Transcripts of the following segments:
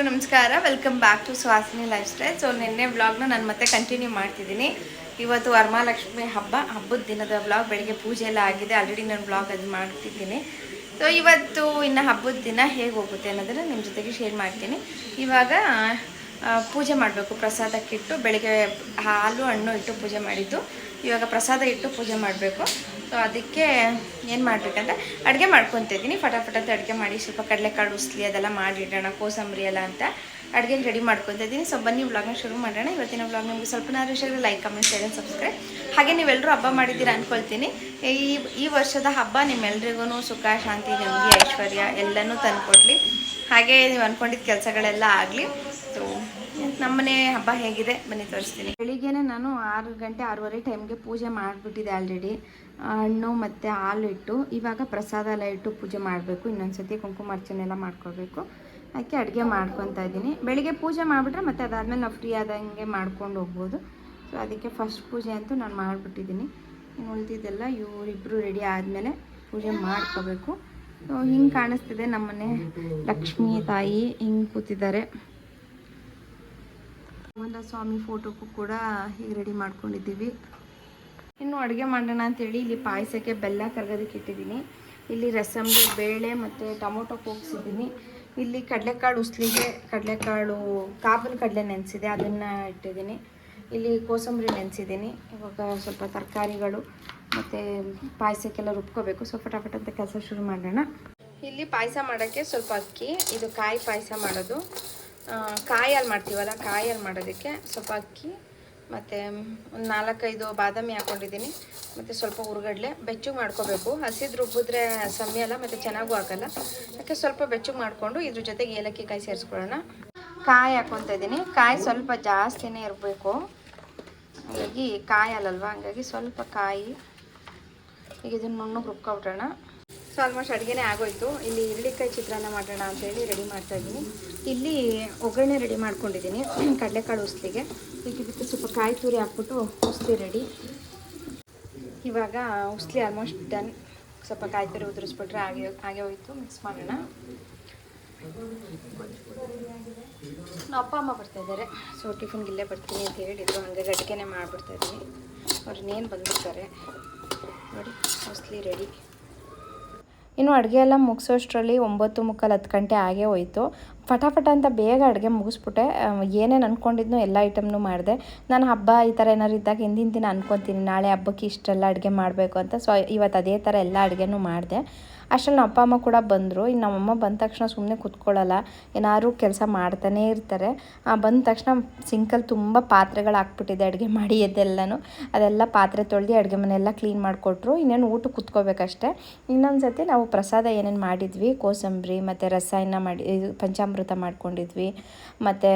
ಎಲ್ರಿಗೂ ನಮಸ್ಕಾರ. Welcome back to Suhasini lifestyle so ನಿನ್ನೆ ವ್ಲಾಗ್ನ ನಾನು ಮತ್ತೆ ಕಂಟಿನ್ಯೂ ಮಾಡ್ತಿದ್ದೀನಿ. ಇವತ್ತು ವರಮಹಾಲಕ್ಷ್ಮಿ ಹಬ್ಬ. ಹಬ್ಬದ ದಿನದ ವ್ಲಾಗ್ ಬೆಳಿಗ್ಗೆ ಪೂಜೆ ಎಲ್ಲ ಆಗಿದೆ. ಆಲ್ರೆಡಿ ನಾನು ವ್ಲಾಗ್ ಅದು ಮಾಡ್ತಿದ್ದೀನಿ. ಸೊ ಇವತ್ತು ಇನ್ನು ಹಬ್ಬದ ದಿನ ಹೇಗೆ ಹೋಗುತ್ತೆ ಅನ್ನೋದನ್ನು ನಿಮ್ಮ ಜೊತೆಗೆ ಶೇರ್ ಮಾಡ್ತೀನಿ. ಇವಾಗ ಪೂಜೆ ಮಾಡಬೇಕು. ಪ್ರಸಾದಕ್ಕಿಟ್ಟು ಬೆಳಿಗ್ಗೆ ಹಾಲು, ಹಣ್ಣು ಇಟ್ಟು ಪೂಜೆ ಮಾಡಿದ್ದು. ಇವಾಗ ಪ್ರಸಾದ ಇಟ್ಟು ಪೂಜೆ ಮಾಡಬೇಕು. ಸೊ ಅದಕ್ಕೆ ಏನು ಮಾಡಬೇಕಂದ್ರೆ ಅಡುಗೆ ಮಾಡ್ಕೊತಿದ್ದೀನಿ ಫಟಾಫಟ್ ಅಂತ ಅಡುಗೆ ಮಾಡಿ ಸ್ವಲ್ಪ ಕಡಲೆಕಾಳು, ಉಸ್ಲಿ ಅದೆಲ್ಲ ಮಾಡಿಡೋಣ ಕೋಸಂಬರಿ ಎಲ್ಲ ಅಂತ ಅಡುಗೆಗೆ ರೆಡಿ ಮಾಡ್ಕೊತಿದ್ದೀನಿ ಸೊ ಬನ್ನಿ ವ್ಲಾಗ್ನ ಶುರು ಮಾಡೋಣ. ಇವತ್ತಿನ ವ್ಲಾಗ್ ನಿಮಗೆ ಸ್ವಲ್ಪನಾದ್ರೂ share like comment share subscribe ಹಾಗೆ ನೀವೆಲ್ಲರೂ ಹಬ್ಬ ಮಾಡಿದ್ದೀರಾ ಅಂದ್ಕೊಳ್ತೀನಿ ಈ ಈ ವರ್ಷದ ಹಬ್ಬ ನಿಮ್ಮೆಲ್ರಿಗೂ ಸುಖ, ಶಾಂತಿ, ನೆಮ್ಮದಿ, ಐಶ್ವರ್ಯ ಎಲ್ಲನೂ ತಂದುಕೊಡ್ಲಿ. ಹಾಗೆ ನೀವು ಅಂದ್ಕೊಂಡಿದ್ದ ಕೆಲಸಗಳೆಲ್ಲ ಆಗಲಿ. ಸೊ ನಮ್ಮನೆ ಹಬ್ಬ ಹೇಗಿದೆ? ಬನ್ನಿ ತೋರಿಸ್ತೀನಿ. ಬೆಳಿಗ್ಗೆನೆ ನಾನು ಆರು ಗಂಟೆ ಆರೂವರೆ ಟೈಮ್ಗೆ ಪೂಜೆ ಮಾಡಿಬಿಟ್ಟಿದ್ದೆ ಆಲ್ರೆಡಿ ಹಣ್ಣು ಮತ್ತು ಹಾಲು ಇಟ್ಟು, ಇವಾಗ ಪ್ರಸಾದ ಎಲ್ಲ ಇಟ್ಟು ಪೂಜೆ ಮಾಡಬೇಕು. ಇನ್ನೊಂದ್ಸತಿ ಕುಂಕುಮಾರ್ಚನೆ ಎಲ್ಲ ಮಾಡ್ಕೋಬೇಕು. ಅದಕ್ಕೆ ಅಡುಗೆ ಮಾಡ್ಕೊತಾ ಇದ್ದೀನಿ. ಬೆಳಿಗ್ಗೆ ಪೂಜೆ ಮಾಡಿಬಿಟ್ರೆ ಮತ್ತೆ ಅದಾದಮೇಲೆ ನಾವು ಫ್ರೀ ಆದಂಗೆ ಮಾಡ್ಕೊಂಡು ಹೋಗ್ಬೋದು. ಸೊ ಅದಕ್ಕೆ ಫಸ್ಟ್ ಪೂಜೆ ಅಂತೂ ನಾನು ಮಾಡಿಬಿಟ್ಟಿದ್ದೀನಿ. ಇನ್ನು ಉಳಿದಿದ್ದೆಲ್ಲ ಇವರಿಬ್ಬರು ರೆಡಿ ಆದಮೇಲೆ ಪೂಜೆ ಮಾಡ್ಕೋಬೇಕು. ಸೊ ಹಿಂಗೆ ಕಾಣಿಸ್ತಿದೆ ನಮ್ಮನೆ ಲಕ್ಷ್ಮೀ ತಾಯಿ ಹಿಂಗೆ ಕೂತಿದ್ದಾರೆ. ಗೋವಿಂದ ಸ್ವಾಮಿ ಫೋಟೋಕ್ಕೂ ಕೂಡ ಹೀಗೆ ರೆಡಿ ಮಾಡ್ಕೊಂಡಿದ್ದೀವಿ. ಇನ್ನು ಅಡುಗೆ ಮಾಡೋಣ ಅಂತೇಳಿ ಇಲ್ಲಿ ಪಾಯಸಕ್ಕೆ ಬೆಲ್ಲ ಕರ್ಗೋದಕ್ಕೆ ಇಟ್ಟಿದ್ದೀನಿ. ಇಲ್ಲಿ ರಸಂಬಿ ಬೇಳೆ ಮತ್ತು ಟೊಮೊಟೊ ಹೋಗಿಸಿದ್ದೀನಿ ಇಲ್ಲಿ ಕಡಲೆಕಾಳು ಉಸ್ಲಿಗೆ ಕಡಲೆಕಾಳು, ಕಾಬೂಲ್ ಕಡಲೆ ನೆನೆಸಿದೆ, ಅದನ್ನು ಇಟ್ಟಿದ್ದೀನಿ. ಇಲ್ಲಿ ಕೋಸಂಬರಿ ನೆನೆಸಿದ್ದೀನಿ. ಇವಾಗ ಸ್ವಲ್ಪ ತರಕಾರಿಗಳು ಮತ್ತು ಪಾಯಸಕ್ಕೆಲ್ಲ ರುಬ್ಕೋಬೇಕು. ಸ್ವಲ್ಪ ಫಟಾಫಟ್ ಅಂತ ಕೆಲಸ ಶುರು ಮಾಡೋಣ. ಇಲ್ಲಿ ಪಾಯಸ ಮಾಡೋಕ್ಕೆ ಸ್ವಲ್ಪ ಅಕ್ಕಿ, ಇದು ಕಾಯಿ ಪಾಯಸ ಮಾಡೋದು. ಕಾಯಲ್ಲಿ ಮಾಡ್ತೀವಲ್ಲ, ಕಾಯಲ್ಲಿ ಮಾಡೋದಕ್ಕೆ ಸ್ವಲ್ಪ ಅಕ್ಕಿ, ಮತ್ತು ಒಂದು ನಾಲ್ಕೈದು ಬಾದಾಮಿ ಹಾಕ್ಕೊಂಡಿದ್ದೀನಿ. ಮತ್ತು ಸ್ವಲ್ಪ ಹುರ್ಗಡ್ಲೆ, ಬೆಚ್ಚಗೆ ಮಾಡ್ಕೋಬೇಕು. ಹಸಿದು ರುಬ್ಬಿದ್ರೆ ಸಮಯ ಅಲ್ಲ, ಮತ್ತು ಚೆನ್ನಾಗೂ ಹಾಕಲ್ಲ. ಅದಕ್ಕೆ ಸ್ವಲ್ಪ ಬೆಚ್ಚಗೆ ಮಾಡಿಕೊಂಡು ಇದ್ರ ಜೊತೆಗೆ ಏಲಕ್ಕಿ ಕಾಯಿ ಸೇರಿಸ್ಕೊಳ್ಳೋಣ. ಕಾಯಿ ಹಾಕ್ಕೊತ ಇದ್ದೀನಿ. ಕಾಯಿ ಸ್ವಲ್ಪ ಜಾಸ್ತಿನೇ ಇರಬೇಕು. ಹಾಗಾಗಿ ಕಾಯಿ ಅಲ್ಲಲ್ವ? ಹಂಗಾಗಿ ಸ್ವಲ್ಪ ಕಾಯಿ. ಈಗ ಇದನ್ನು ನುಣ್ಣಗೆ ರುಬ್ಕೊಬಿಡೋಣ. ಆಲ್ಮೋಸ್ಟ್ ಅಡುಗೆನೇ ಆಗೋಯ್ತು. ಇಲ್ಲಿ ಇರಳಿಕಾಯಿ ಚಿತ್ರಾನ್ನ ಮಾಡೋಣ ಅಂತೇಳಿ ರೆಡಿ ಮಾಡ್ತಾ ಇದ್ದೀನಿ. ಇಲ್ಲಿ ಒಗ್ಗರಣೆ ರೆಡಿ ಮಾಡ್ಕೊಂಡಿದ್ದೀನಿ. ಕಡಲೆಕಾಳು ಉಸ್ಲಿಗೆ. ಈಗ ಇದಕ್ಕೆ ಸ್ವಲ್ಪ ಕಾಯಿ ತುರಿ ಹಾಕ್ಬಿಟ್ಟು ಉಸ್ಲಿ ರೆಡಿ ಇವಾಗ ಉಸ್ಲಿ ಆಲ್ಮೋಸ್ಟ್ ಡನ್ ಸ್ವಲ್ಪ ಕಾಯಿ ತುರಿ ಉದುರಿಸ್ಬಿಟ್ರೆ ಹಾಗೆ ಹಾಗೆ ಹೋಯ್ತು. ಮಿಕ್ಸ್ ಮಾಡೋಣ. ನಮ್ಮ ಅಪ್ಪ, ಅಮ್ಮ ಬರ್ತಾ ಇದ್ದಾರೆ. ಸೊ ಟಿಫಿನ್ಗೆ ಇಲ್ಲೇ ಬರ್ತೀನಿ ಅಂತ ಹೇಳಿದ್ರು ಹಾಗಾಗಿ ಅಡುಗೆನೇ ಮಾಡಿಬಿಡ್ತಾ ಇದ್ದೀನಿ. ಅವ್ರು ಇನ್ನೇನು ಬಂದ್ಬಿಡ್ತಾರೆ? ನೋಡಿ ಮೋಸ್ಟ್ಲಿ ರೆಡಿ ಇನ್ನು ಅಡುಗೆ ಎಲ್ಲ ಮುಗಿಸೋಷ್ಟರಲ್ಲಿ ಒಂಬತ್ತು ಮುಕ್ಕಾಲು ಹತ್ತು ಗಂಟೆ ಆಗೇ ಹೋಯಿತು. ಫಟಾಫಟ ಅಂತ ಬೇಗ ಅಡುಗೆ ಮುಗಿಸ್ಬಿಟ್ಟೆ. ಏನೇನು ಅಂದ್ಕೊಂಡಿದ್ನೋ ಎಲ್ಲ ಐಟಮ್ನು ಮಾಡಿದೆ. ನಾನು ಹಬ್ಬ ಈ ಥರ ಏನಾದ್ರು ಇದ್ದಾಗ ಹಿಂದಿನ ದಿನ ಅಂದ್ಕೊತೀನಿ ನಾಳೆ ಹಬ್ಬಕ್ಕೆ ಇಷ್ಟೆಲ್ಲ ಅಡುಗೆ ಮಾಡಬೇಕು ಅಂತ. ಸೊ ಇವತ್ತು ಅದೇ ಥರ ಎಲ್ಲ ಅಡುಗೆನೂ ಮಾಡಿದೆ. ಅಷ್ಟರಲ್ಲಿ ನಮ್ಮ ಅಪ್ಪ, ಅಮ್ಮ ಕೂಡ ಬಂದರು. ಇನ್ನು ನಮ್ಮಮ್ಮ ಬಂದ ತಕ್ಷಣ ಸುಮ್ಮನೆ ಕೂತ್ಕೊಳ್ಳಲ್ಲ ಏನಾದ್ರು ಕೆಲಸ ಮಾಡ್ತಾನೇ ಇರ್ತಾರೆ. ಬಂದ ತಕ್ಷಣ ಸಿಂಕಲ್ಲಿ ತುಂಬ ಪಾತ್ರೆಗಳು ಹಾಕ್ಬಿಟ್ಟಿದೆ ಅಡುಗೆ ಮಾಡಿ ಎದ್ದೆಲ್ಲನೂ. ಅದೆಲ್ಲ ಪಾತ್ರೆ ತೊಳೆದು ಅಡುಗೆ ಮನೆಯೆಲ್ಲ ಕ್ಲೀನ್ ಮಾಡಿಕೊಟ್ರು. ಇನ್ನೇನು ಊಟ ಕೂತ್ಕೋಬೇಕಷ್ಟೆ. ಇನ್ನೊಂದು ಸತಿ ನಾವು ಪ್ರಸಾದ ಏನೇನು ಮಾಡಿದ್ವಿ, ಕೋಸಂಬರಿ ಮತ್ತು ರಸಾಯನ ಮಾಡಿ ಪಂಚಾಮೃತ ಮಾಡ್ಕೊಂಡಿದ್ವಿ, ಮತ್ತು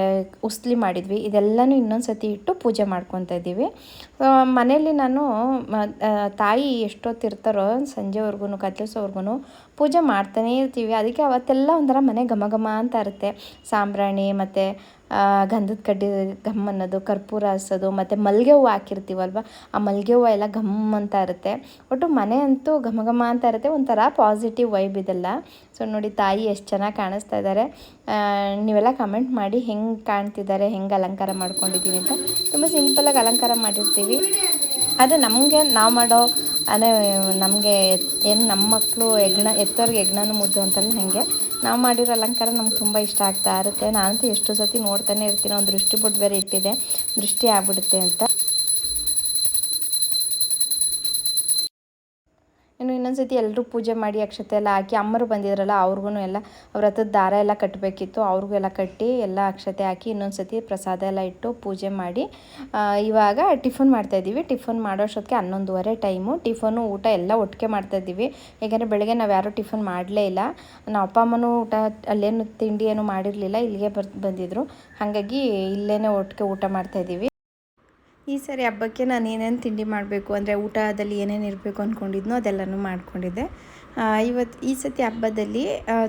ಉಸ್ಲಿ ಮಾಡಿದ್ವಿ, ಇದೆಲ್ಲನೂ ಇನ್ನೊಂದು ಸತಿ ಇಟ್ಟು ಪೂಜೆ ಮಾಡ್ಕೊತಾ ಇದ್ದೀವಿ. ಮನೆಯಲ್ಲಿ ನಾನು ತಾಯಿ ಎಷ್ಟೊತ್ತಿರ್ತಾರೋ ಸಂಜೆವರೆಗೂ ಕತ್ತಲಿಸೋವರೆಗೂ ಪೂಜೆ ಮಾಡ್ತಾನೇ ಇರ್ತೀವಿ. ಅದಕ್ಕೆ ಅವತ್ತೆಲ್ಲ ಒಂಥರ ಮನೆ ಘಮ ಘಮ ಅಂತ ಇರುತ್ತೆ. ಸಾಂಬ್ರಾಣಿ ಮತ್ತು ಗಂಧದ ಕಡ್ಡಿ ಘಮ್ ಅನ್ನೋದು, ಕರ್ಪೂರ ಹಸೋದು ಮತ್ತು ಮಲ್ಲಿಗೆ ಹೂವು ಹಾಕಿರ್ತೀವಲ್ವ? ಆ ಮಲ್ಲಿಗೆ ಹೂವು ಎಲ್ಲ ಘಮ್ ಅಂತ ಇರುತ್ತೆ. ಒಟ್ಟು ಮನೆ ಅಂತೂ ಘಮ ಘಮ ಅಂತ ಇರುತ್ತೆ. ಒಂಥರ ಪಾಸಿಟಿವ್ ವೈಬ್ ಇದೆಲ್ಲ. ಸೊ ನೋಡಿ ತಾಯಿ ಎಷ್ಟು ಚೆನ್ನಾಗಿ ಕಾಣಿಸ್ತಾ ಇದ್ದಾರೆ ನೀವೆಲ್ಲ ಕಮೆಂಟ್ ಮಾಡಿ ಹೆಂಗೆ ಕಾಣ್ತಿದ್ದಾರೆ ಹೆಂಗೆ ಅಲಂಕಾರ ಮಾಡ್ಕೊಂಡಿದ್ದೀವಿ ಅಂತ. ತುಂಬ ಸಿಂಪಲಾಗಿ ಅಲಂಕಾರ ಮಾಡಿರ್ತೀವಿ. ಆದರೆ ನಮಗೆ ನಾವು ಮಾಡೋ ಅಂದರೆ ನಮಗೆ ಏನು ನಮ್ಮ ಮಕ್ಕಳು ಹೆಗ್ಣ ಎತ್ತೋರ್ಗೆ ಹೆಗ್ಣನೂ ಮುದ್ದು ಅಂತಲ್ಲ ಹಾಗೆ. ನಾವು ಮಾಡಿರೋ ಅಲಂಕಾರ ನಮ್ಗೆ ತುಂಬ ಇಷ್ಟ ಆಗ್ತಾ ಇರುತ್ತೆ. ನಾನಂತೂ ಎಷ್ಟು ಸತಿ ನೋಡ್ತಾನೆ ಇರ್ತೀನಿ. ಒಂದು ದೃಷ್ಟಿ ಬೊಟ್ಟು ಬೇರೆ ಇಟ್ಟಿದೆ. ದೃಷ್ಟಿ ಆಗ್ಬಿಡುತ್ತೆ ಅಂತ. ಇನ್ನು ಇನ್ನೊಂದು ಸತಿ ಎಲ್ಲರೂ ಪೂಜೆ ಮಾಡಿ ಅಕ್ಷತೆ ಎಲ್ಲ ಹಾಕಿ ಅಮ್ಮರು ಬಂದಿದ್ರಲ್ಲ ಅವ್ರಿಗೂ ಎಲ್ಲ ಅವ್ರ ಹತ್ತದ ದಾರ ಎಲ್ಲ ಕಟ್ಟಬೇಕಿತ್ತು ಅವ್ರಿಗೂ ಎಲ್ಲ ಕಟ್ಟಿ ಎಲ್ಲ ಅಕ್ಷತೆ ಹಾಕಿ ಇನ್ನೊಂದು ಸತಿ ಪ್ರಸಾದ ಎಲ್ಲ ಇಟ್ಟು ಪೂಜೆ ಮಾಡಿ ಇವಾಗ ಟಿಫನ್ ಮಾಡ್ತಾಯಿದ್ದೀವಿ ಟಿಫನ್ ಮಾಡೋಷ್ಟೊತ್ತಿಗೆ ಹನ್ನೊಂದುವರೆ ಟೈಮು. ಟಿಫನು ಊಟ ಎಲ್ಲ ಒಟ್ಟಿಗೆ ಮಾಡ್ತಾಯಿದ್ದೀವಿ ಯಾಕೆಂದರೆ ಬೆಳಗ್ಗೆ ನಾವು ಯಾರೂ ಟಿಫನ್ ಮಾಡಲೇ ಇಲ್ಲ. ನಮ್ಮ ಅಪ್ಪ ಅಮ್ಮನೂ ಊಟ ಅಲ್ಲೇನು ತಿಂಡಿ ಏನು ಮಾಡಿರಲಿಲ್ಲ, ಇಲ್ಲಿಗೆ ಬರ್ ಬಂದಿದ್ದರು ಹಾಗಾಗಿ ಇಲ್ಲೇ ಒಟ್ಟಿಗೆ ಊಟ ಮಾಡ್ತಾಯಿದ್ದೀವಿ ಈ ಸರಿ ಹಬ್ಬಕ್ಕೆ ನಾನು ಏನೇನು ತಿಂಡಿ ಮಾಡಬೇಕು, ಅಂದರೆ ಊಟದಲ್ಲಿ ಏನೇನು ಇರಬೇಕು ಅಂದ್ಕೊಂಡಿದ್ನೋ ಅದೆಲ್ಲನೂ ಮಾಡಿಕೊಂಡಿದ್ದೆ. ಇವತ್ತು ಈ ಸತಿ ಹಬ್ಬದಲ್ಲಿ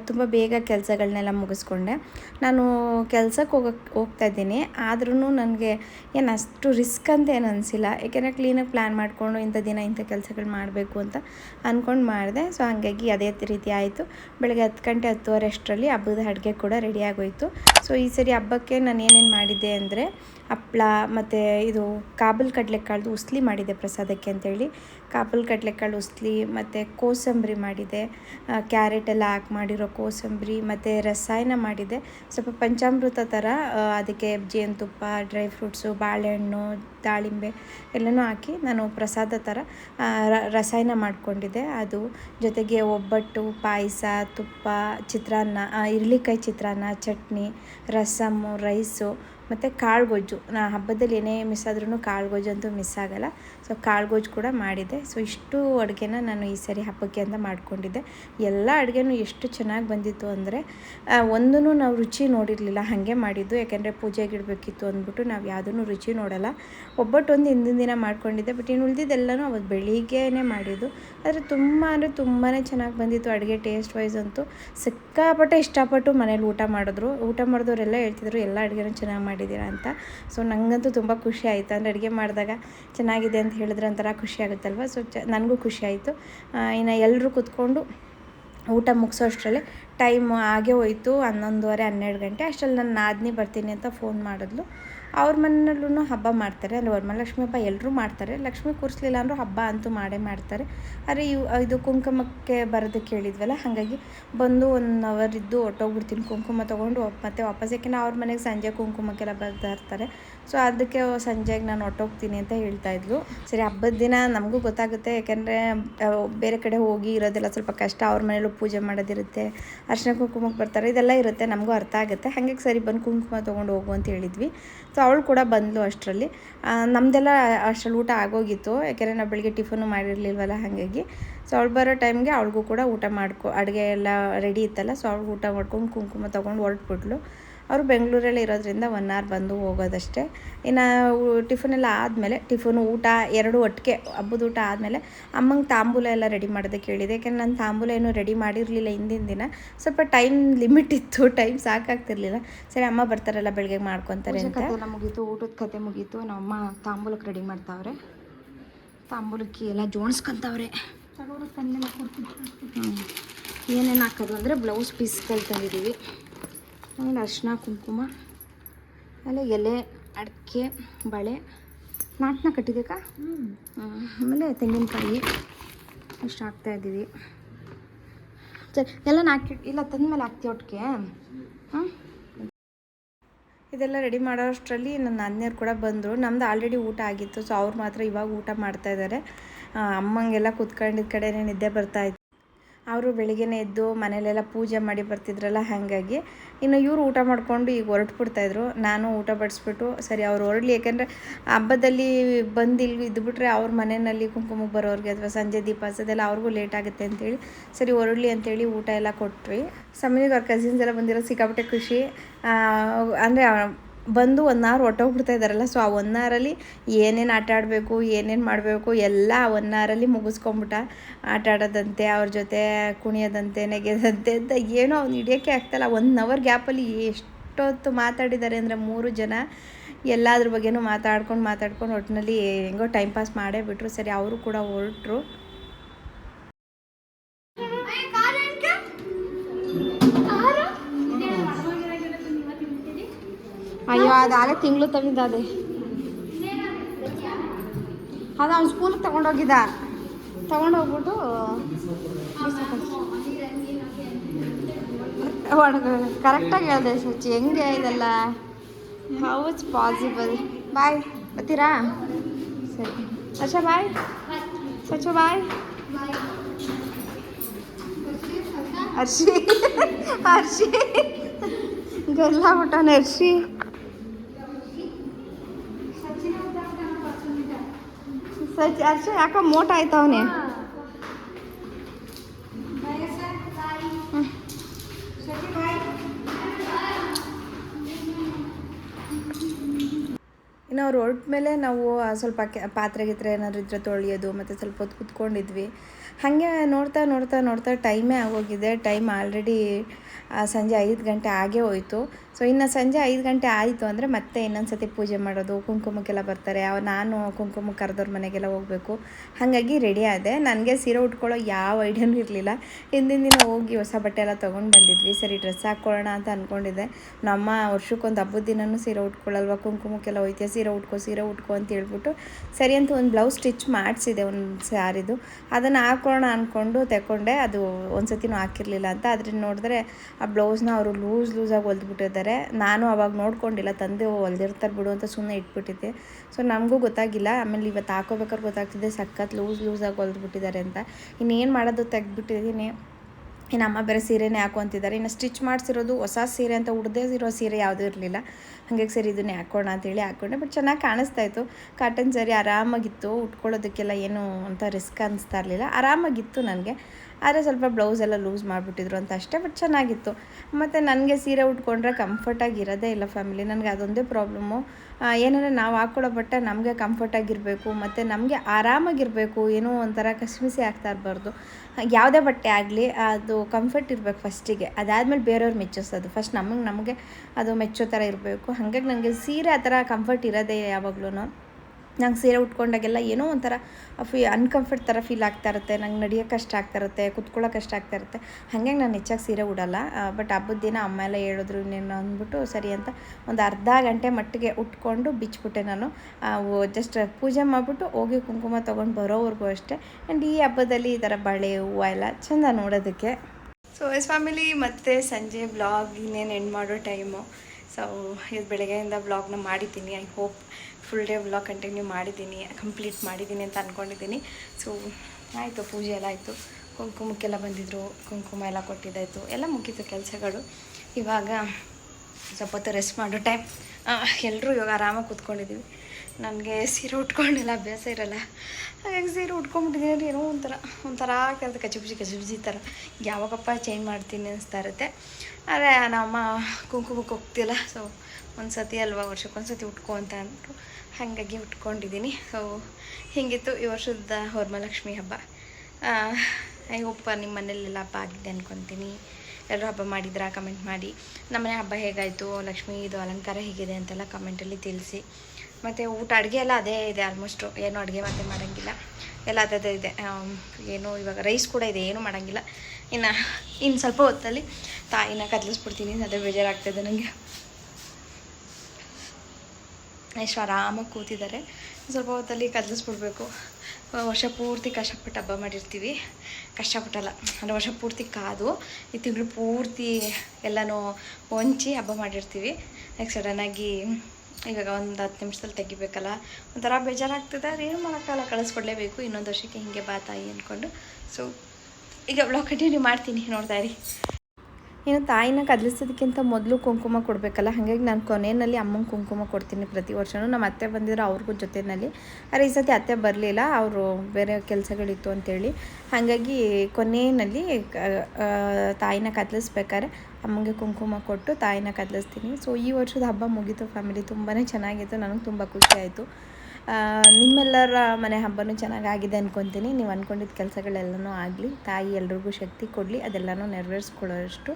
ತುಂಬ ಬೇಗ ಕೆಲಸಗಳನ್ನೆಲ್ಲ ಮುಗಿಸ್ಕೊಂಡೆ. ನಾನು ಕೆಲಸಕ್ಕೆ ಹೋಗಕ್ಕೆ ಹೋಗ್ತಾ ಇದ್ದೀನಿ. ಆದ್ರೂ ನನಗೆ ಏನು ಅಷ್ಟು ರಿಸ್ಕ್ ಅಂತ ಏನು ಅನಿಸಿಲ್ಲ. ಯಾಕೆಂದರೆ ಕ್ಲೀನಾಗಿ ಪ್ಲ್ಯಾನ್ ಮಾಡಿಕೊಂಡು ಇಂಥ ದಿನ ಇಂಥ ಕೆಲಸಗಳು ಮಾಡಬೇಕು ಅಂತ ಅಂದ್ಕೊಂಡು ಮಾಡಿದೆ. ಸೊ ಹಾಗಾಗಿ ಅದೇ ರೀತಿ ಆಯಿತು. ಬೆಳಗ್ಗೆ ಹತ್ತು ಗಂಟೆ ಹತ್ತುವರೆ ಅಷ್ಟರಲ್ಲಿ ಹಬ್ಬದ ಅಡುಗೆ ಕೂಡ ರೆಡಿ ಆಗೋಯಿತು. ಸೊ ಈ ಸರಿ ಹಬ್ಬಕ್ಕೆ ನಾನು ಏನೇನು ಮಾಡಿದ್ದೆ ಅಂದರೆ ಹಪ್ಳ ಮತ್ತು ಇದು ಕಾಬಲ್ ಕಡಲೆಕಾಳ್ದು ಉಸ್ಲಿ ಮಾಡಿದೆ ಪ್ರಸಾದಕ್ಕೆ ಅಂತೇಳಿ. ಕಾಬಲ್ ಕಡಲೆಕಾಳು ಉಸ್ಲಿ ಮತ್ತು ಕೋಸಂಬರಿ ಮಾಡಿದೆ. ಕ್ಯಾರೆಟ್ ಎಲ್ಲ ಹಾಕಿ ಮಾಡಿರೋ ಕೋಸಂಬರಿ ಮತ್ತು ರಸಾಯನ ಮಾಡಿದೆ. ಸ್ವಲ್ಪ ಪಂಚಾಮೃತ ಥರ ಅದಕ್ಕೆ ಅದಕ್ಕೆ ಜೇನುತುಪ್ಪ, ಡ್ರೈ ಫ್ರೂಟ್ಸು, ಬಾಳೆಹಣ್ಣು, ದಾಳಿಂಬೆ ಎಲ್ಲನೂ ಹಾಕಿ ನಾನು ಪ್ರಸಾದ ಥರ ರಸಾಯನ ಮಾಡಿಕೊಂಡಿದ್ದೆ. ಅದು ಜೊತೆಗೆ ಒಬ್ಬಟ್ಟು, ಪಾಯಸ, ತುಪ್ಪ, ಚಿತ್ರಾನ್ನ ಇರ್ಲಿಕಾಯಿ ಚಿತ್ರಾನ್ನ, ಚಟ್ನಿ ರಸಮ್ಮು ರೈಸು ಮತ್ತು ಕಾಳುಗೊಜ್ಜು ನಾ ಹಬ್ಬದಲ್ಲಿ ಏನೇ ಮಿಸ್ ಆದ್ರೂ ಕಾಳುಗೊಜ್ಜು ಅಂತೂ ಮಿಸ್ ಆಗಲ್ಲ. ಸೊ ಕಾಳುಗೊಜ್ಜು ಕೂಡ ಮಾಡಿದ್ದೆ. ಸೊ ಇಷ್ಟು ಅಡುಗೆನ ನಾನು ಈ ಸರಿ ಹಬ್ಬಕ್ಕೆ ಅಂತ ಮಾಡಿಕೊಂಡಿದ್ದೆ. ಎಲ್ಲ ಅಡುಗೆನೂ ಎಷ್ಟು ಚೆನ್ನಾಗಿ ಬಂದಿತ್ತು ಅಂದರೆ ಒಂದೂ ನಾವು ರುಚಿ ನೋಡಿರಲಿಲ್ಲ ಹಾಗೆ ಮಾಡಿದ್ದು. ಯಾಕೆಂದರೆ ಪೂಜೆಗೆ ಇಡಬೇಕಿತ್ತು ಅಂದ್ಬಿಟ್ಟು ನಾವು ಯಾವುದೂ ರುಚಿ ನೋಡಲ್ಲ. ಒಬ್ಬಟ್ಟು ಒಂದು ಹಿಂದಿನ ದಿನ ಮಾಡಿಕೊಂಡಿದ್ದೆ. ಬಟ್ ಇನ್ನು ಉಳಿದಿದ್ದೆಲ್ಲನೂ ಅವತ್ತು ಬೆಳಿಗ್ಗೆನೇ ಮಾಡಿದ್ದು. ಆದರೆ ತುಂಬ ಅಂದರೆ ತುಂಬಾ ಚೆನ್ನಾಗಿ ಬಂದಿತ್ತು ಅಡುಗೆ ಟೇಸ್ಟ್ ವೈಸ್ ಅಂತೂ. ಸಿಕ್ಕಾಪಟ್ಟೆ ಇಷ್ಟಪಟ್ಟು ಮನೇಲಿ ಊಟ ಮಾಡಿದ್ರು. ಊಟ ಮಾಡಿದವರೆಲ್ಲ ಹೇಳ್ತಿದ್ರು, ಎಲ್ಲ ಅಡುಗೆನೂ ಚೆನ್ನಾಗಿ ಮಾಡಿದ್ದೀರಾ ಅಂತ. ಸೊ ನನಗಂತೂ ತುಂಬ ಖುಷಿ ಆಯಿತು. ಅಂದರೆ ಅಡುಗೆ ಮಾಡಿದಾಗ ಚೆನ್ನಾಗಿದೆ ಅಂತ ಹೇಳಿದ್ರೆ ಒಂಥರ ಖುಷಿ ಆಗುತ್ತಲ್ವ? ಸೊ ಚ, ನನಗೂ ಖುಷಿ ಆಯಿತು. ಇನ್ನು ಎಲ್ಲರೂ ಕೂತ್ಕೊಂಡು ಊಟ ಮುಗಿಸೋ ಅಷ್ಟರಲ್ಲಿ ಟೈಮ್ ಆಗೇ ಹೋಯ್ತು. ಹನ್ನೊಂದುವರೆ ಹನ್ನೆರಡು ಗಂಟೆ. ಅಷ್ಟರಲ್ಲಿ ನನ್ನ ನಾದಿನಿ ಬರ್ತೀನಿ ಅಂತ ಫೋನ್ ಮಾಡಿದ್ಲು. ಅವ್ರ ಮನೆಯಲ್ಲೂ ಹಬ್ಬ ಮಾಡ್ತಾರೆ. ಅಂದರೆ ವರಮಹಾಲಕ್ಷ್ಮಿ ಹಬ್ಬ ಎಲ್ಲರೂ ಮಾಡ್ತಾರೆ. ಲಕ್ಷ್ಮಿ ಕೂರಿಸ್ಲಿಲ್ಲ ಅಂದರೂ ಹಬ್ಬ ಅಂತೂ ಮಾಡೇ ಮಾಡ್ತಾರೆ. ಆದರೆ ಇವು, ಇದು ಕುಂಕುಮಕ್ಕೆ ಬರೋದಕ್ಕೆ ಹೇಳಿದ್ವಲ್ಲ, ಹಾಗಾಗಿ ಬಂದು ಒನ್ ಅವರ್ ಇದ್ದು ಹೊಟ್ಟೋಗ್ಬಿಡ್ತೀನಿ ಕುಂಕುಮ ತೊಗೊಂಡು ಮತ್ತೆ ವಾಪಸ್ ಯಾಕೆಂದ್ರೆ ಅವ್ರ ಮನೆಗೆ ಸಂಜೆ ಕುಂಕುಮಕ್ಕೆಲ್ಲ ಬರ್ತಾ ಇರ್ತಾರೆ. ಸೊ ಅದಕ್ಕೆ ಸಂಜೆಗೆ ನಾನು ಹೊಟ್ಟೋಗ್ತೀನಿ ಅಂತ ಹೇಳ್ತಾ ಇದ್ಲು. ಸರಿ, ಹಬ್ಬದ ದಿನ ನಮಗೂ ಗೊತ್ತಾಗುತ್ತೆ. ಯಾಕೆಂದರೆ ಬೇರೆ ಕಡೆ ಹೋಗಿ ಇರೋದೆಲ್ಲ ಸ್ವಲ್ಪ ಕಷ್ಟ. ಅವ್ರ ಮನೇಲೂ ಪೂಜೆ ಮಾಡೋದಿರುತ್ತೆ. ಅರ್ಶಿನ ಕುಂಕುಮಕ್ಕೆ ಬರ್ತಾರೆ. ಇದೆಲ್ಲ ಇರುತ್ತೆ. ನಮಗೂ ಅರ್ಥ ಆಗುತ್ತೆ. ಹಾಗಾಗಿ ಸರಿ ಬಂದು ಕುಂಕುಮ ತೊಗೊಂಡು ಹೋಗು ಅಂತ ಹೇಳಿದ್ವಿ. ಸೊ ಅವಳು ಕೂಡ ಬಂದಳು ಅಷ್ಟರಲ್ಲಿ. ನಮ್ಮದೆಲ್ಲ ಅಷ್ಟರಲ್ಲಿ ಊಟ ಆಗೋಗಿತ್ತು. ಯಾಕೆಂದರೆ ನಾವು ಬೆಳಿಗ್ಗೆ ಟಿಫನು ಮಾಡಿರಲಿಲ್ವಲ್ಲ ಹಾಗಾಗಿ. ಸೊ ಅವಳು ಬರೋ ಟೈಮ್ಗೆ ಅವಳಿಗೂ ಕೂಡ ಊಟ ಮಾಡ್ಕೊ, ಅಡುಗೆ ಎಲ್ಲ ರೆಡಿ ಇತ್ತಲ್ಲ ಸೊ ಅವಳಿಗೆ ಊಟ ಮಾಡ್ಕೊಂಡು ಕುಂಕುಮ ತೊಗೊಂಡು ಹೊರಟ್ಬಿಟ್ಲು. ಅವರು ಬೆಂಗಳೂರಲ್ಲಿ ಇರೋದ್ರಿಂದ ಒನ್ ಅವರ್ ಬಂದು ಹೋಗೋದಷ್ಟೇ. ಇನ್ನು ಟಿಫನ್ ಎಲ್ಲ ಆದಮೇಲೆ ಟಿಫನ್ ಊಟ ಎರಡು ಒಟ್ಟಿಗೆ ಹಬ್ಬದ ಊಟ ಆದಮೇಲೆ ಅಮ್ಮಂಗೆ ತಾಂಬೂಲ ಎಲ್ಲ ರೆಡಿ ಮಾಡೋದಕ್ಕೆ ಕೇಳಿದೆ. ಯಾಕೆಂದ್ರೆ ನಾನು ತಾಂಬೂಲ ಏನೂ ರೆಡಿ ಮಾಡಿರಲಿಲ್ಲ ಹಿಂದಿನ ದಿನ. ಸ್ವಲ್ಪ ಟೈಮ್ ಲಿಮಿಟ್ ಇತ್ತು ಟೈಮ್ ಸಾಕಾಗ್ತಿರ್ಲಿಲ್ಲ. ಸರಿ ಅಮ್ಮ ಬರ್ತಾರಲ್ಲ ಬೆಳಗ್ಗೆ ಮಾಡ್ಕೊತಾರೆ ಅಂತ. ಎಲ್ಲ ಮುಗೀತು ಊಟದ ಕತೆ ಮುಗೀತು. ನಮ್ಮಮ್ಮ ತಾಂಬೂಲಕ್ಕೆ ರೆಡಿ ಮಾಡ್ತಾವ್ರೆ. ತಾಂಬೂಲಕ್ಕೆ ಎಲ್ಲ ಜೋಡಿಸ್ಕೊಂತವ್ರೆ. ಏನೇನು ಹಾಕೋದು ಅಂದರೆ ಬ್ಲೌಸ್ ಪೀಸ್ಗಳು ತಂದಿದ್ದೀವಿ. ಆಮೇಲೆ ಅರಿಶಿನ ಕುಂಕುಮ, ಆಮೇಲೆ ಎಲೆ, ಅಡಿಕೆ, ಬಳೆ ನಾಟನ ಕಟ್ಟಿದಕ್ಕ ಆಮೇಲೆ ತೆಂಗಿನಕಾಯಿ, ಇಷ್ಟು ಹಾಕ್ತಾ ಇದ್ದೀವಿ. ಸರಿ ಎಲ್ಲ ನಾಕಿ ಇಲ್ಲ ತಂದಮೇಲೆ ಹಾಕ್ತೀವಿ ಒಟ್ಟಿಗೆ? ಹಾಂ? ಇದೆಲ್ಲ ರೆಡಿ ಮಾಡೋಷ್ಟರಲ್ಲಿ ನನ್ನ ಅಣ್ಣರು ಕೂಡ ಬಂದರು. ನಮ್ದು ಆಲ್ರೆಡಿ ಊಟ ಆಗಿತ್ತು ಸೊ ಅವ್ರು ಮಾತ್ರ ಇವಾಗ ಊಟ ಮಾಡ್ತಾ ಇದ್ದಾರೆ ಅಮ್ಮಂಗೆಲ್ಲ ಕುತ್ಕೊಂಡಿದ್ದ ಕಡೆನೇ ನಿದ್ದೆ ಬರ್ತಾ ಇತ್ತು. ಅವರು ಬೆಳಿಗ್ಗೆನೇ ಎದ್ದು ಮನೇಲೆಲ್ಲ ಪೂಜೆ ಮಾಡಿ ಬರ್ತಿದ್ರಲ್ಲ, ಹಾಗಾಗಿ ಇನ್ನು ಇವರು ಊಟ ಮಾಡಿಕೊಂಡು ಈಗ ಹೊರಟ್ಬಿಡ್ತಾಯಿದ್ರು ನಾನು ಊಟ ಬಡಿಸ್ಬಿಟ್ಟು ಸರಿ ಅವ್ರು ಹೊರಡ್ಲಿ. ಯಾಕೆಂದರೆ ಹಬ್ಬದಲ್ಲಿ ಬಂದು ಇಲ್ಲಿ ಇದ್ಬಿಟ್ರೆ ಅವ್ರ ಮನೆಯಲ್ಲಿ ಕುಂಕುಮಕ್ಕೆ ಬರೋರಿಗೆ ಅಥವಾ ಸಂಜೆ ದೀಪ ಹಚ್ಚೋದೆಲ್ಲ ಅವ್ರಿಗೂ ಲೇಟ್ ಆಗುತ್ತೆ ಅಂತೇಳಿ ಸರಿ ಹೊರಡ್ಲಿ ಅಂತೇಳಿ ಊಟ ಎಲ್ಲ ಕೊಟ್ವಿ. ಸಮಯಕ್ಕೆ ಅವ್ರ ಕಸಿನ್ಸ್ ಎಲ್ಲ ಬಂದಿರೋ ಸಿಕ್ಕಾಪಟ್ಟೆ ಖುಷಿ. ಅಂದರೆ ಬಂದು ಒನ್ ಅವರ್ ಹೊಟ್ಟೋಗ್ಬಿಡ್ತಾ ಇದ್ದಾರಲ್ಲ ಸೊ ಆ ಒನ್ ಅವರಲ್ಲಿ ಏನೇನು ಆಟ ಆಡಬೇಕು, ಏನೇನು ಮಾಡಬೇಕು, ಎಲ್ಲ ಒನ್ ಅವರಲ್ಲಿ ಮುಗಿಸ್ಕೊಂಬಿಟ್ಟ ಆಟ ಆಡೋದಂತೆ, ಅವ್ರ ಜೊತೆ ಕುಣಿಯೋದಂತೆ, ನೆಗೆದಂತೆ ಅಂತ ಏನೋ ಅವ್ನು ಹಿಡಿಯೋಕ್ಕೆ ಆಗ್ತಾಯಿಲ್ಲ ಒನ್ ಅವರ್ ಗ್ಯಾಪಲ್ಲಿ ಎಷ್ಟೊತ್ತು ಮಾತಾಡಿದ್ದಾರೆ ಅಂದರೆ ಮೂರು ಜನ ಎಲ್ಲದ್ರ ಬಗ್ಗೆನೂ ಮಾತಾಡ್ಕೊಂಡು ಮಾತಾಡ್ಕೊಂಡು ಒಟ್ಟಿನಲ್ಲಿ ಹೆಂಗೋ ಟೈಮ್ ಪಾಸ್ ಮಾಡೇ ಬಿಟ್ಟರು ಸರಿ, ಅವರು ಕೂಡ ಹೊರಟ್ರು. ಅಯ್ಯೋ, ಅದು ಆಲೆ ತಿಂಗಳು ತಂದಿದ್ದ ಅದೇ. ಅದು ಅವ್ನು ಸ್ಕೂಲಿಗೆ ತಗೊಂಡೋಗಿದ್ದ. ತಗೊಂಡೋಗ್ಬಿಟ್ಟು ಕರೆಕ್ಟಾಗಿ ಹೇಳಿದೆ ಸಚಿ ಹೆಂಗೆ ಇದೆಲ್ಲ? ಹೌ ಇಟ್ಸ್ ಪಾಸಿಬಲ್ ಬಾಯ್ ಬರ್ತೀರಾ? ಸರಿ. ಸಚ ಬಾಯ್ ಸಚ ಬಾಯ್ ಹರ್ಷಿ. ಹರ್ಷಿ. ಗಲ್ಲ ಬಿಟ್ಟವನೆ ಹರ್ಷಿ. ಸಚ್ ಹರ್ಷ ಯಾಕೋ ಮೋಟ ಆಯ್ತವನೆ ಇನ್ನು ಅವ್ರು ಹೊರಟ ಮೇಲೆ ನಾವು ಸ್ವಲ್ಪ ಕೆ- ಪಾತ್ರೆ ಗಿತ್ರೆ ಏನಾದ್ರು ಇದ್ರೆ ತೊಳೆಯೋದು ಮತ್ತು ಸ್ವಲ್ಪ ಹೊತ್ತು ಕುತ್ಕೊಂಡಿದ್ವಿ. ಹಾಗೆ ನೋಡ್ತಾ ನೋಡ್ತಾ ನೋಡ್ತಾ ಟೈಮೇ ಆಗೋಗಿದೆ. ಟೈಮ್ ಆಲ್ರೆಡಿ ಸಂಜೆ ಐದು ಗಂಟೆ ಆಗೇ ಹೋಯಿತು. ಸೊ ಇನ್ನು ಸಂಜೆ ಐದು ಗಂಟೆ ಆಯಿತು ಅಂದರೆ ಮತ್ತೆ ಇನ್ನೊಂದು ಸತಿ ಪೂಜೆ ಮಾಡೋದು, ಕುಂಕುಮಕ್ಕೆಲ್ಲ ಬರ್ತಾರೆ. ಅವ ನಾನು ಕುಂಕುಮ ಕರೆದವ್ರ ಮನೆಗೆಲ್ಲ ಹೋಗಬೇಕು. ಹಾಗಾಗಿ ರೆಡಿ ಆದೆ. ನನಗೆ ಸೀರೆ ಉಟ್ಕೊಳ್ಳೋ ಯಾವ ಐಡಿಯಾನೂ ಇರಲಿಲ್ಲ. ಹಿಂದಿನ ದಿನ ಹೋಗಿ ಹೊಸ ಬಟ್ಟೆ ಎಲ್ಲ ತೊಗೊಂಡು ಬಂದಿದ್ವಿ. ಸರಿ ಡ್ರೆಸ್ ಹಾಕ್ಕೊಳ್ಳೋಣ ಅಂತ ಅಂದ್ಕೊಂಡಿದ್ದೆ ನಮ್ಮ ವರ್ಷಕ್ಕೊಂದು ಹಬ್ಬದ ದಿನವೂ ಸೀರೆ ಉಟ್ಕೊಳ್ಳಲ್ವ? ಕುಂಕುಮಕ್ಕೆಲ್ಲ ಹೋಯ್ತೀಯ? ಸೀರೆ ಉಟ್ಕೋ ಸೀರೆ ಉಟ್ಕೋ ಅಂತ ಹೇಳ್ಬಿಟ್ಟು ಸರಿ ಅಂತ ಒಂದು ಬ್ಲೌಸ್ ಸ್ಟಿಚ್ ಮಾಡಿಸಿದೆ ಒಂದು ಸ್ಯಾರಿದು. ಅದನ್ನು ಹಾಕ್ಕೊಳ್ಳೋಣ ಅಂದ್ಕೊಂಡು ತಗೊಂಡೆ ಅದು ಒಂದು ಸತಿನೂ ಹಾಕಿರಲಿಲ್ಲ ಅಂತ. ಅದ್ರಿಂದ ನೋಡಿದ್ರೆ ಆ ಬ್ಲೌಸ್ನ ಅವರು ಲೂಸ್ ಲೂಸಾಗಿ ಹೊಲ್ದ್ಬಿಟ್ಟಿದ್ದಾರೆ. ನಾನು ಅವಾಗ ನೋಡ್ಕೊಂಡಿಲ್ಲ, ತಂದೆ ಹೊಲ್ದಿರ್ತಾರೆ ಬಿಡು ಅಂತ ಸುಮ್ಮನೆ ಇಟ್ಬಿಟ್ಟಿದ್ದೆ. ಸೊ ನಮಗೂ ಗೊತ್ತಾಗಿಲ್ಲ. ಆಮೇಲೆ ಇವತ್ತು ಹಾಕೋಬೇಕಾದ್ರೆ ಗೊತ್ತಾಗ್ತಿದೆ, ಸಖತ್ ಲೂಸ್ ಲೂಸಾಗಿ ಹೊಲ್ದ್ಬಿಟ್ಟಿದ್ದಾರೆ ಅಂತ. ಇನ್ನೇನು ಮಾಡೋದು, ತೆಗ್ದುಬಿಟ್ಟಿದ್ದೀನಿ. ಇನ್ನು ಅಮ್ಮ ಬೇರೆ ಸೀರೆನೇ ಹಾಕೊಂತಿದ್ದಾರೆ. ಇನ್ನು ಸ್ಟಿಚ್ ಮಾಡಿಸಿರೋದು ಹೊಸ ಸೀರೆ ಅಂತ ಉಡ್ದೇ ಇರೋ ಸೀರೆ ಯಾವುದೂ ಇರಲಿಲ್ಲ. ಹಾಗಾಗಿ ಸರಿ ಇದನ್ನೇ ಹಾಕೋಣ ಅಂತೇಳಿ ಹಾಕ್ಕೊಂಡೆ ಬಟ್ ಚೆನ್ನಾಗಿ ಕಾಣಿಸ್ತಾ ಇತ್ತು. ಕಾಟನ್ ಸರಿ ಆರಾಮಾಗಿತ್ತು. ಉಟ್ಕೊಳ್ಳೋದಕ್ಕೆಲ್ಲ ಏನು ಅಂತ ರಿಸ್ಕ್ ಅನಿಸ್ತಾ ಇರಲಿಲ್ಲ. ಆರಾಮಾಗಿತ್ತು ನನಗೆ. ಆದರೆ ಸ್ವಲ್ಪ ಬ್ಲೌಸ್ ಎಲ್ಲ ಲೂಸ್ ಮಾಡಿಬಿಟ್ಟಿದ್ರು ಅಂತ ಅಷ್ಟೇ ಬಟ್ ಚೆನ್ನಾಗಿತ್ತು. ಮತ್ತು ನನಗೆ ಸೀರೆ ಉಟ್ಕೊಂಡ್ರೆ ಕಂಫರ್ಟಾಗಿ ಇರೋದೇ ಇಲ್ಲ ಫ್ಯಾಮಿಲಿ ನನಗೆ ಅದೊಂದೇ ಪ್ರಾಬ್ಲಮ್ಮು ಏನಂದರೆ ನಾವು ಹಾಕ್ಕೊಳ್ಳೋ ಬಟ್ಟೆ ನಮಗೆ ಕಂಫರ್ಟಾಗಿರಬೇಕು ಮತ್ತು ನಮಗೆ ಆರಾಮಾಗಿರಬೇಕು, ಏನೋ ಒಂಥರ ಕಸಿಮಿಸಿ ಆಗ್ತಾ ಇರಬಾರ್ದು. ಯಾವುದೇ ಬಟ್ಟೆ ಆಗಲಿ, ಅದು ಕಂಫರ್ಟ್ ಇರಬೇಕು ಫಸ್ಟಿಗೆ ಅದಾದಮೇಲೆ ಬೇರೆಯವ್ರು ಮೆಚ್ಚಿಸೋದು. ಫಸ್ಟ್ ನಮಗೆ ನಮಗೆ ಅದು ಮೆಚ್ಚೋ ಥರ ಇರಬೇಕು. ಹಾಗಾಗಿ ನನಗೆ ಸೀರೆ ಆ ಥರ ಕಂಫರ್ಟ್ ಇರೋದೇ ಯಾವಾಗ್ಲೂ ನಂಗೆ ಸೀರೆ ಉಟ್ಕೊಂಡಾಗೆಲ್ಲ ಏನೋ ಒಂಥರ ಫೀ ಅನ್ಕಂಫರ್ಟ್ ಥರ ಫೀಲ್ ಆಗ್ತಾ ಇರುತ್ತೆ. ನಂಗೆ ನಡೆಯೋಕೆ ಕಷ್ಟ ಆಗ್ತಾ ಇರುತ್ತೆ ಕುತ್ಕೊಳ್ಳೋಕೆ ಕಷ್ಟ ಆಗ್ತಾ ಇರುತ್ತೆ. ಹಾಗಾಗಿ ನಾನು ಹೆಚ್ಚಾಗಿ ಸೀರೆ ಉಡಲ್ಲ. ಬಟ್ ಹಬ್ಬದ ದಿನ ಅಮ್ಮ ಎಲ್ಲ ಹೇಳಿದ್ರು ಇನ್ನೇನು ಅಂದ್ಬಿಟ್ಟು ಸರಿ ಅಂತ. ಒಂದು ಅರ್ಧ ಗಂಟೆ ಮಟ್ಟಿಗೆ ಉಟ್ಕೊಂಡು ಬಿಚ್ಬಿಟ್ಟೆ ನಾನು. ಜಸ್ಟ್ ಪೂಜೆ ಮಾಡಿಬಿಟ್ಟು ಹೋಗಿ ಕುಂಕುಮ ತೊಗೊಂಡು ಬರೋವರೆಗೂ ಅಷ್ಟೇ. ಆ್ಯಂಡ್ ಈ ಹಬ್ಬದಲ್ಲಿ ಈ ಥರ ಬಳೆ, ಹೂವು ಎಲ್ಲ ಚೆಂದ ನೋಡೋದಕ್ಕೆ. ಸೊ ಎಸ್ ಫ್ಯಾಮಿಲಿ ಮತ್ತು ಸಂಜೆ ಬ್ಲಾಗ್ ಇನ್ನೇನು ಎಂಡ್ ಮಾಡೋ ಟೈಮು ಸೊ ಇದು ಬೆಳಗ್ಗೆಯಿಂದ ವ್ಲಾಗ್ನ ಮಾಡಿದ್ದೀನಿ. I hope full day vlog continue ಮಾಡಿದ್ದೀನಿ ಕಂಪ್ಲೀಟ್ ಮಾಡಿದ್ದೀನಿ ಅಂತ ಅಂದ್ಕೊಂಡಿದ್ದೀನಿ ಸೊ ಆಯಿತು, ಪೂಜೆ ಎಲ್ಲ ಆಯಿತು. ಕುಂಕುಮಕ್ಕೆಲ್ಲ ಬಂದಿದ್ದರು ಕುಂಕುಮ ಎಲ್ಲ ಕೊಟ್ಟಿದ್ದಾಯಿತು. ಎಲ್ಲ ಮುಗೀತು ಕೆಲಸಗಳು. ಇವಾಗ ಸ್ವಲ್ಪ ರೆಸ್ಟ್ ಮಾಡೋ ಟೈಮ್ ಎಲ್ಲರೂ ಇವಾಗ ಆರಾಮಾಗಿ ಕೂತ್ಕೊಂಡಿದ್ದೀವಿ ನನಗೆ ಸೀರೆ ಉಟ್ಕೊಂಡಿಲ್ಲ ಅಭ್ಯಾಸ ಇರಲ್ಲ. ಹಾಗಾಗಿ ಸೀರೆ ಉಟ್ಕೊಂಡ್ಬಿಟ್ಟಿದ್ದೀನಿ ಏನೋ ಒಂಥರ ಒಂಥರ ಆಗ್ತಾಯಿರುತ್ತೆ ಕಚಿಬುಜಿ ಕಚಿಬುಜಿ ಥರ. ಯಾವಾಗಪ್ಪ ಚೇಂಜ್ ಮಾಡ್ತೀನಿ ಅನಿಸ್ತಾ ಇರುತ್ತೆ. ಆದರೆ ನಮ್ಮ ಕುಂಕುಮಕ್ಕೆ ಹೋಗ್ತಿಲ್ಲ ಸೊ ಒಂದು ಸತಿ ಅಲ್ವಾ ವರ್ಷಕ್ಕೊಂದು ಸತಿ ಉಟ್ಕೊ ಅಂತ ಅಂದ್ಬಿಟ್ಟು ಹಾಗಾಗಿ ಉಟ್ಕೊಂಡಿದ್ದೀನಿ. ಸೊ ಹೀಗಿತ್ತು ಈ ವರ್ಷದ ಹೋರ್ಮಲಕ್ಷ್ಮಿ ಹಬ್ಬ. ಐ ಹೋಪ್ ನಿಮ್ಮ ಮನೇಲೆಲ್ಲ ಹಬ್ಬ ಆಗಿದೆ ಅಂದ್ಕೊತೀನಿ ಎಲ್ಲರೂ ಹಬ್ಬ ಮಾಡಿದ್ರಾ ಕಮೆಂಟ್ ಮಾಡಿ. ನಮ್ಮನೆ ಹಬ್ಬ ಹೇಗಾಯಿತು? ಲಕ್ಷ್ಮೀ ಇದು ಅಲಂಕಾರ ಹೇಗಿದೆ ಅಂತೆಲ್ಲ ಕಮೆಂಟಲ್ಲಿ ತಿಳಿಸಿ. ಮತ್ತು ಊಟ ಅಡುಗೆ ಎಲ್ಲ ಅದೇ ಇದೆ ಆಲ್ಮೋಸ್ಟು ಏನು ಅಡುಗೆ ಮತ್ತೆ ಮಾಡೋಂಗಿಲ್ಲ. ಎಲ್ಲ ಅದೇ ಇದೆ. ಏನು ಇವಾಗ ರೈಸ್ ಕೂಡ ಇದೆ, ಏನು ಮಾಡೋಂಗಿಲ್ಲ. ಇನ್ನು ಇನ್ನು ಸ್ವಲ್ಪ ಹೊತ್ತಲ್ಲಿ ತಾಯಿನ ಕದಲಿಸ್ಬಿಡ್ತೀನಿ, ಅದೇ ಬೇಜಾರಾಗ್ತಾಯಿದೆ ನನಗೆ ಎಷ್ಟು ಆರಾಮಾಗಿ ಕೂತಿದ್ದಾರೆ. ಸ್ವಲ್ಪ ಹೊತ್ತಲ್ಲಿ ಕದಲಿಸ್ಬಿಡ್ಬೇಕು. ವರ್ಷ ಪೂರ್ತಿ ಕಷ್ಟಪಟ್ಟು ಹಬ್ಬ ಮಾಡಿರ್ತೀವಿ. ಕಷ್ಟಪಟ್ಟಲ್ಲ, ಅಂದರೆ ವರ್ಷ ಪೂರ್ತಿ ಕಾದು, ಈ ತಿಂಗಳು ಪೂರ್ತಿ ಎಲ್ಲನೂ ಹೊಂಚಿ ಹಬ್ಬ ಮಾಡಿರ್ತೀವಿ. ಸಡನ್ನಾಗಿ ಇವಾಗ ಒಂದು ಹತ್ತು ನಿಮಿಷದಲ್ಲಿ ತೆಗಿಬೇಕಲ್ಲ? ಒಂಥರ ಬೇಜಾರಾಗ್ತದೆ. ಅದು ಏನು ಮಾಡೋಕ್ಕಲ್ಲ ಕಳಿಸ್ಕೊಡ್ಲೇಬೇಕು. ಇನ್ನೊಂದು ವರ್ಷಕ್ಕೆ ಹೀಗೆ ಬಾ ತಾಯಿ ಅಂದ್ಕೊಂಡು ಸೊ ಈಗ ಬ್ಲಾಗ್ ಕಂಟಿನ್ಯೂ ಮಾಡ್ತೀನಿ. ನೋಡ್ತಾ ಇರಿ. ಇನ್ನು ತಾಯಿನ ಕದಲಿಸೋದಕ್ಕಿಂತ ಮೊದಲು ಕುಂಕುಮ ಕೊಡಬೇಕಲ್ಲ, ಹಾಗಾಗಿ ನಾನು ಕೊನೆಯಲ್ಲಿ ಅಮ್ಮಂಗೆ ಕುಂಕುಮ ಕೊಡ್ತೀನಿ ಪ್ರತಿ ವರ್ಷವೂ ನಮ್ಮ ಅತ್ತೆ ಬಂದಿದ್ರು ಅವ್ರಿಗೂ ಜೊತೆಯಲ್ಲಿ ಆದರೆ ಈ ಸತಿ ಅತ್ತೆ ಬರಲಿಲ್ಲ, ಅವರು ಬೇರೆ ಕೆಲಸಗಳಿತ್ತು ಅಂತೇಳಿ. ಹಾಗಾಗಿ ಕೊನೆಯಲ್ಲಿ ತಾಯಿನ ಕದಲಿಸ್ಬೇಕಾದ್ರೆ ಅಮ್ಮಂಗೆ ಕುಂಕುಮ ಕೊಟ್ಟು ತಾಯಿನ ಕದಲಿಸ್ತೀನಿ. ಸೊ ಈ ವರ್ಷದ ಹಬ್ಬ ಮುಗೀತು ಫ್ಯಾಮಿಲಿ ತುಂಬಾ ಚೆನ್ನಾಗಿತ್ತು, ನನಗೆ ತುಂಬ ಖುಷಿ ಆಯಿತು. ನಿಮ್ಮೆಲ್ಲರ ಮನೆ ಹಬ್ಬನೂ ಚೆನ್ನಾಗಾಗಿದೆ ಅಂದ್ಕೊತೀನಿ ನೀವು ಅಂದ್ಕೊಂಡಿದ್ದ ಕೆಲಸಗಳೆಲ್ಲನೂ ಆಗಲಿ, ತಾಯಿ ಎಲ್ರಿಗೂ ಶಕ್ತಿ ಕೊಡಲಿ, ಅದೆಲ್ಲನೂ ನೆರವೇರಿಸ್ಕೊಳ್ಳೋಷ್ಟು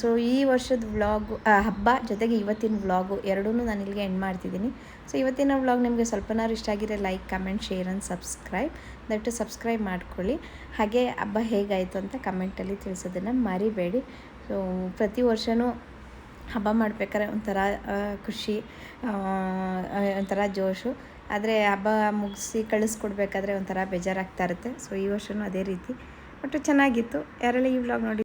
ಸೊ ಈ ವರ್ಷದ ವ್ಲಾಗು ಹಬ್ಬ ಜೊತೆಗೆ ಇವತ್ತಿನ ವ್ಲಾಗು ಎರಡೂ ನಾನು ಇಲ್ಲಿಗೆ ಎಂಡ್ ಮಾಡ್ತಿದ್ದೀನಿ. ಸೊ ಇವತ್ತಿನ ವ್ಲಾಗ್ ನಿಮಗೆ ಸ್ವಲ್ಪನಾರು ಇಷ್ಟ ಆಗಿರೋ like comment share and subscribe ದಯವಿಟ್ಟು ಸಬ್ಸ್ಕ್ರೈಬ್ ಮಾಡ್ಕೊಳ್ಳಿ. ಹಾಗೆ ಹಬ್ಬ ಹೇಗಾಯಿತು ಅಂತ ಕಮೆಂಟಲ್ಲಿ ತಿಳಿಸೋದನ್ನು ಮರಿಬೇಡಿ. ಸೊ ಪ್ರತಿ ವರ್ಷವೂ ಹಬ್ಬ ಮಾಡ್ಬೇಕಾದ್ರೆ ಒಂಥರ ಖುಷಿ ಒಂಥರ ಜೋಶು. ಆದರೆ ಹಬ್ಬ ಮುಗಿಸಿ ಕಳಿಸ್ಕೊಡ್ಬೇಕಾದ್ರೆ ಒಂಥರ ಬೇಜಾರಾಗ್ತಾ ಇರುತ್ತೆ. ಸೊ ಈ ವರ್ಷವೂ ಅದೇ ರೀತಿ. ಒಟ್ಟು ಚೆನ್ನಾಗಿತ್ತು. ಯಾರೆಲ್ಲ ಈ ವ್ಲಾಗ್ ನೋಡಿ